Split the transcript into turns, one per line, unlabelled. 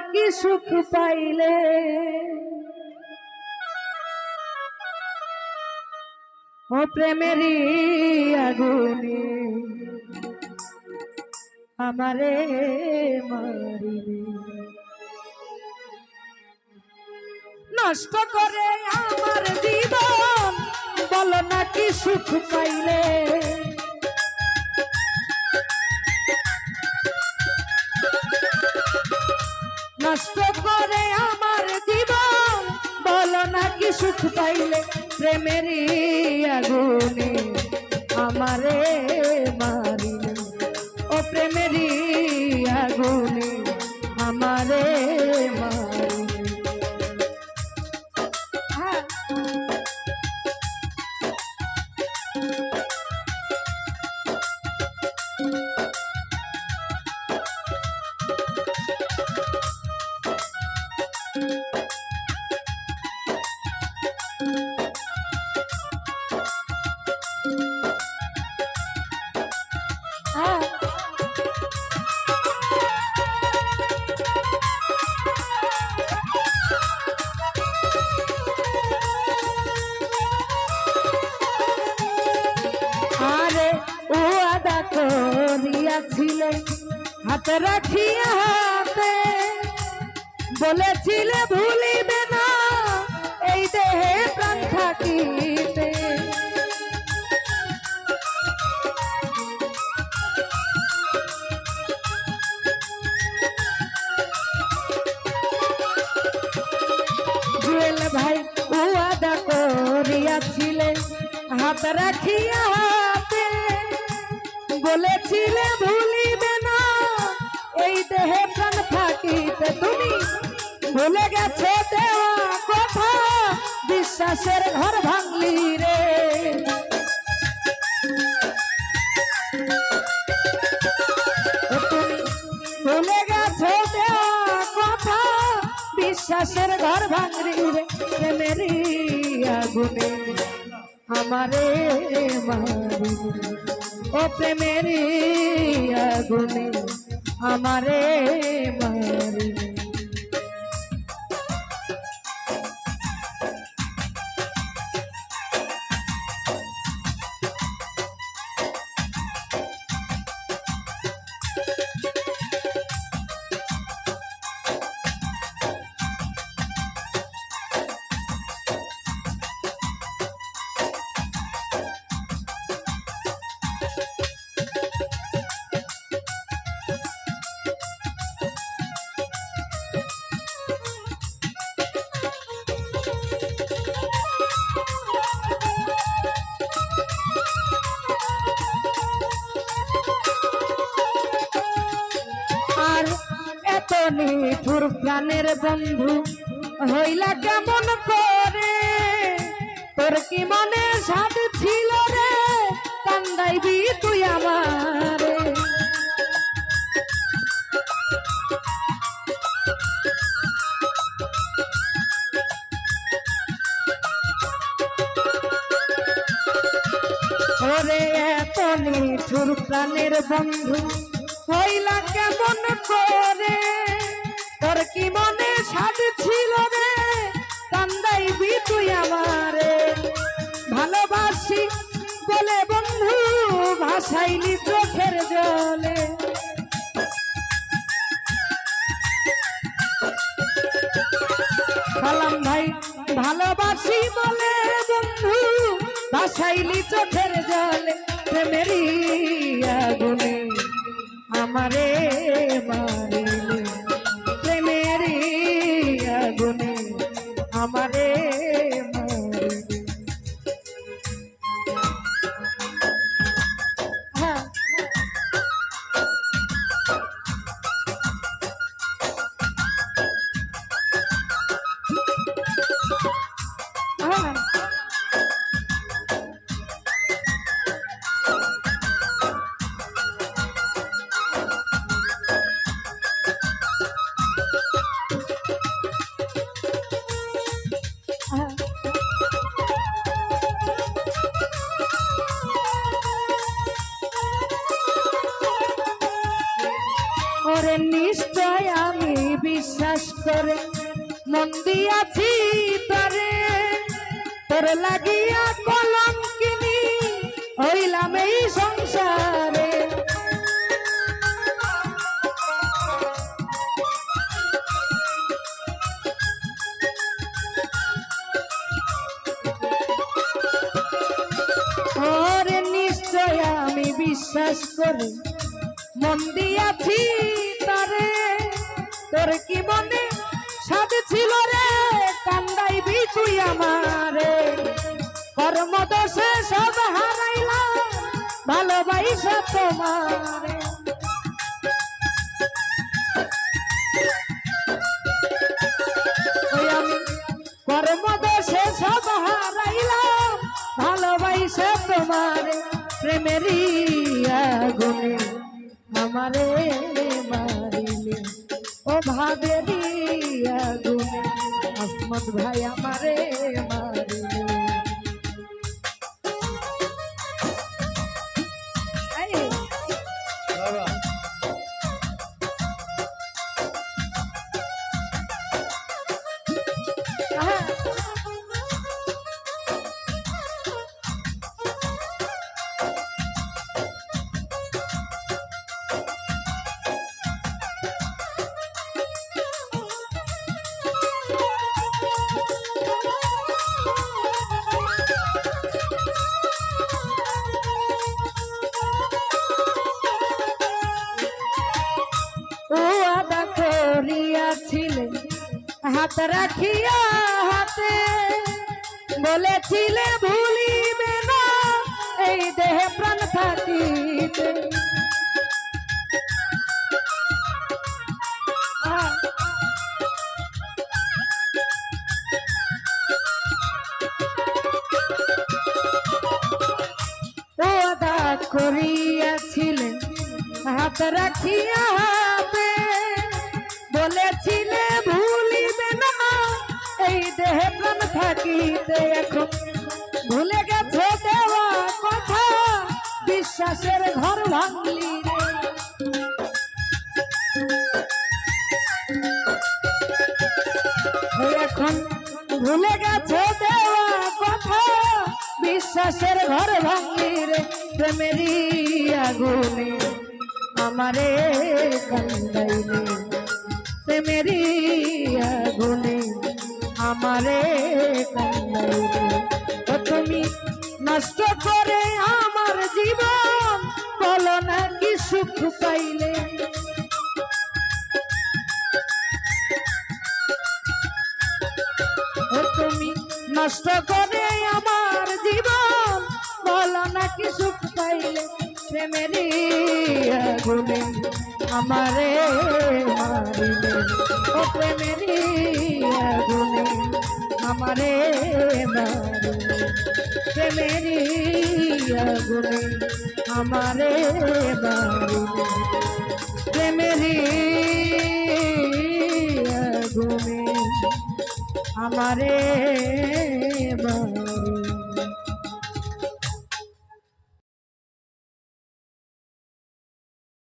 নাকি সুখ পাইলে? ও প্রেমেরই আগুনে আমারে মারিবে। নষ্ট করে আমার জীবন, বলো নাকি সুখ পাইলে? নষ্ট করে আমার জীবন। বলো নাকি সুখ পাইলে প্রেমের আগুনে। আমারে মারিলে ও প্রেমেরই আগুনে। করিয়াছিলে হাতে রাখিয়া হাতে। বলেছিলে, ভুলিবে না এই দেহে প্রাণ থাকিতে। ভাই ওয়াদা করিয়াছিলে হাত রাখিয়া বলেছিলে ভুলিবে না। এই দেহে প্রাণ থাকিতে তুমি ভুলে গেছো দেওয়া কথা। বিশ্বাসের ঘর ভাঙলি রে। তুমি ভুলে গেছো দেওয়া কথা। বিশ্বাসের ঘর ভাঙরি রে প্রেমেরই আগুনে। আমারে মারি ও প্রেমের আগুনে আমারে মারি। এত নিঠুর প্রাণের বন্ধু, হইলা কেমন করে? তোর কি মনে সাধ ছিল রে? কান্দাইবি তুই আমারে। ওরে এত নিঠুর প্রাণের বন্ধু হইলা কেমন করে? তোর কি মনে সাজ ছিল রে? কান্দাইবি তুই আমারে। ভালোবাসি বলে বন্ধু ভাসাইলি চোখের জলে। সালাম ভাই, ভালোবাসি বলে বন্ধু ভাসাইলি চোখের জলে। প্রেমেরই আমারে বিশ্বাস করে, মন দিয়াছি তরে। তোর লাগিয়া কলম কিনি হইলাম এই সংসারে। ওরে নিশ্চয় আমি বিশ্বাস করে, মন দিয়াছি তারে। তোর কি মনে সাথে ছিল রে? কান্দাইবি তুই আমারে। কর্মদোষে সব হারাইলাম, ভালোবাসা তোমারে। আমি কর্মদোষে সব হারাইলাম, ভালোবাসা তোমারে। প্রেমেরই আগুনে আমারে। ভাবেরি আগুনে আসমত ভাই আমারে মারিলে রাখিয়া হাতে বলেছিলে ভুলিবে না, এই দেহে প্রাণ থাকিতে। করিয়াছিলেন হাত রাখিয়া হাতে বলেছিলে এই দেহে প্রাণ থাকিতে এখন। ভুলে গেছো দেওয়া কথা? বিশ্বাসের ঘর ভাঙলি এখন ভুলে গেছো দেওয়া কথা? বিশ্বাসের ঘর ভাঙলি রে। প্রেমেরই আগুনে আমারে কান্দাইলে। প্রেমেরই আগুনে আমারে তুমি নষ্ট করে আমার জীবন, বলো না কি সুখ পাইলে? তুমি নষ্ট করে আমার জীবন, বলো না কি সুখ পাইলে? প্রেমেরই আগুনে আমারে মারিলে। ও প্রেমেরই আগুনে আমারে মারিলে। প্রেমেরই আগুনে আমারে মারিলে। প্রেমেরই আগুনে আমারে